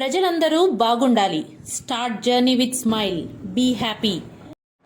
ప్రజలందరూ బాగుండాలి. Start journey with smile. Be happy.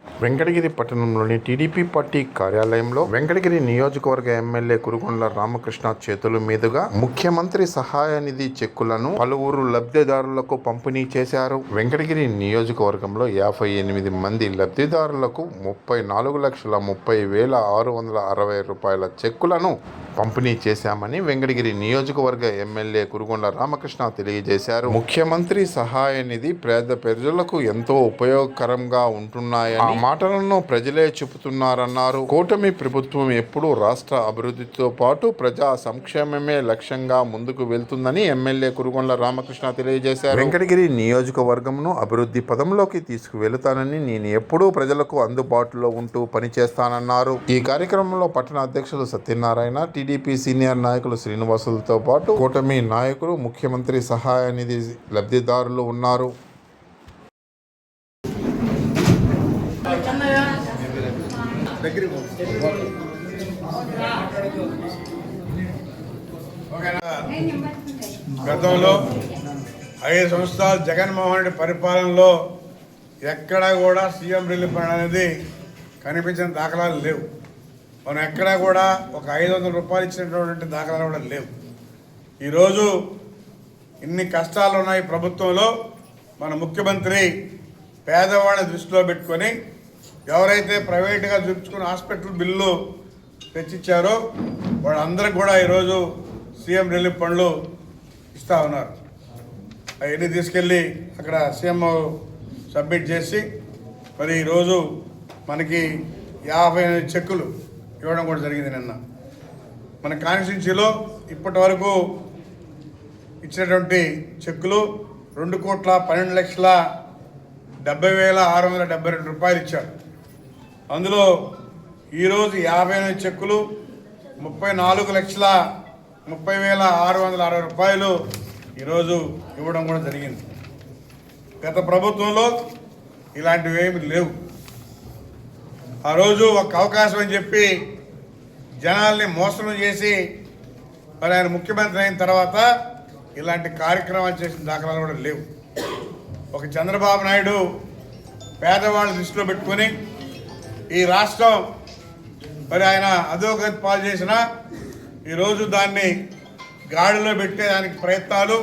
Venkatagiri పట్టణంలోని టీడీపీ పార్టీ కార్యాలయంలో వెంకటగిరి నియోజకవర్గ ఎమ్మెల్యే కురుగొండ్ల రామకృష్ణ చేతుల మీదుగా ముఖ్యమంత్రి సహాయ నిధి చెక్కులను పలువురు లబ్ధిదారులకు పంపిణీ చేశారు. వెంకటగిరి నియోజకవర్గంలో యాభై ఎనిమిది మంది లబ్ధిదారులకు ముప్పై నాలుగు లక్షల ముప్పై వేల ఆరు వందల అరవై రూపాయల చెక్కులను పంపిణీ చేశామని వెంకటగిరి నియోజకవర్గ ఎమ్మెల్యే కురుగొండ రామకృష్ణ తెలియజేశారు. ముఖ్యమంత్రి సహాయ నిధి పేద ప్రజలకు ఎంతో ఉపయోగకరంగా ఉంటున్నాయని ఆ మాటలను ప్రజలే చెబుతున్నారన్నారు. కూటమి ప్రభుత్వం ఎప్పుడూ రాష్ట్ర అభివృద్ధితో పాటు ప్రజా సంక్షేమమే లక్ష్యంగా ముందుకు వెళ్తుందని ఎమ్మెల్యే కురుగొండ రామకృష్ణ తెలియజేశారు. వెంకటగిరి నియోజకవర్గంను అభివృద్ధి పదంలోకి తీసుకువెళతానని నేను ఎప్పుడూ ప్రజలకు అందుబాటులో ఉంటూ పనిచేస్తానన్నారు. ఈ కార్యక్రమంలో పట్టణ అధ్యక్షులు సత్యనారాయణ టీడీపీ సీనియర్ నాయకులు శ్రీనివాసులతో పాటు కూటమి నాయకులు ముఖ్యమంత్రి సహాయ నిధి లబ్ధిదారులు ఉన్నారు. గతంలో ఐదు సంవత్సరాలు జగన్మోహన్ రెడ్డి పరిపాలనలో ఎక్కడా కూడా సీఎం రిలీఫ్ అనేది కనిపించిన దాఖలాలు లేవు. మనం ఎక్కడా కూడా ఒక ఐదు వందల రూపాయలు ఇచ్చినటువంటి దాఖలాలు కూడా లేవు. ఈరోజు ఇన్ని కష్టాలు ఉన్నాయి ప్రభుత్వంలో. మన ముఖ్యమంత్రి పేదవాడిని దృష్టిలో పెట్టుకొని ఎవరైతే ప్రైవేటుగా చూపించుకుని హాస్పిటల్ బిల్లు తెచ్చిచ్చారో వాళ్ళందరికీ కూడా ఈరోజు సీఎం రిలీఫ్ పనులు ఇస్తూ ఉన్నారు. అవన్నీ తీసుకెళ్ళి అక్కడ సీఎం సబ్మిట్ చేసి మరి ఈరోజు మనకి యాభై చెక్కులు ఇవ్వడం కూడా జరిగింది నిన్న. మన కాన్స్టిట్యూన్సీలో ఇప్పటి వరకు ఇచ్చినటువంటి చెక్కులు రెండు కోట్ల పన్నెండు లక్షల డెబ్బై వేల ఆరు వందల డెబ్బై రెండు రూపాయలు ఇచ్చారు. అందులో ఈరోజు యాభై ఎనిమిది చెక్కులు ముప్పై నాలుగు లక్షల ముప్పై వేల ఆరు వందల అరవై రూపాయలు ఈరోజు ఇవ్వడం కూడా జరిగింది. గత ప్రభుత్వంలో ఇలాంటివి ఏమి లేవు. ఆ రోజు ఒక అవకాశం అని చెప్పి జనాల్ని మోసం చేసి మరి ఆయన ముఖ్యమంత్రి అయిన తర్వాత ఇలాంటి కార్యక్రమాలు చేసిన దాఖలాలు కూడా లేవు. ఒక చంద్రబాబు నాయుడు పేదవాళ్ళు దృష్టిలో పెట్టుకొని ఈ రాష్ట్రం మరి ఆయన అధోగతి పాలు చేసిన ఈరోజు దాన్ని గాడిలో పెట్టేదానికి ప్రయత్నాలు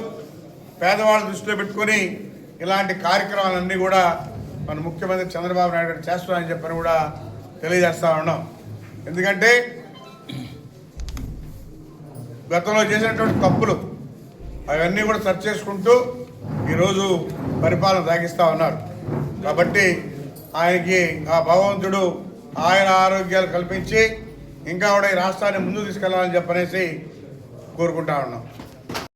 పేదవాళ్ళ దృష్టిలో పెట్టుకొని ఇలాంటి కార్యక్రమాలన్నీ కూడా మన ముఖ్యమంత్రి చంద్రబాబు నాయుడు గారు చేస్తున్నారని చెప్పని కూడా తెలియజేస్తా ఉన్నాం. ఎందుకంటే గతంలో చేసినటువంటి తప్పులు అవన్నీ కూడా సర్చ్ చేసుకుంటూ ఈరోజు పరిపాలన సాగిస్తూ ఉన్నారు. కాబట్టి ఆయనకి ఆ భగవంతుడు ఆయన ఆరోగ్యాలు కల్పించి ఇంకా కూడా ఈ రాష్ట్రాన్ని ముందుకు తీసుకెళ్ళాలని చెప్పనేసి కోరుకుంటా ఉన్నాం.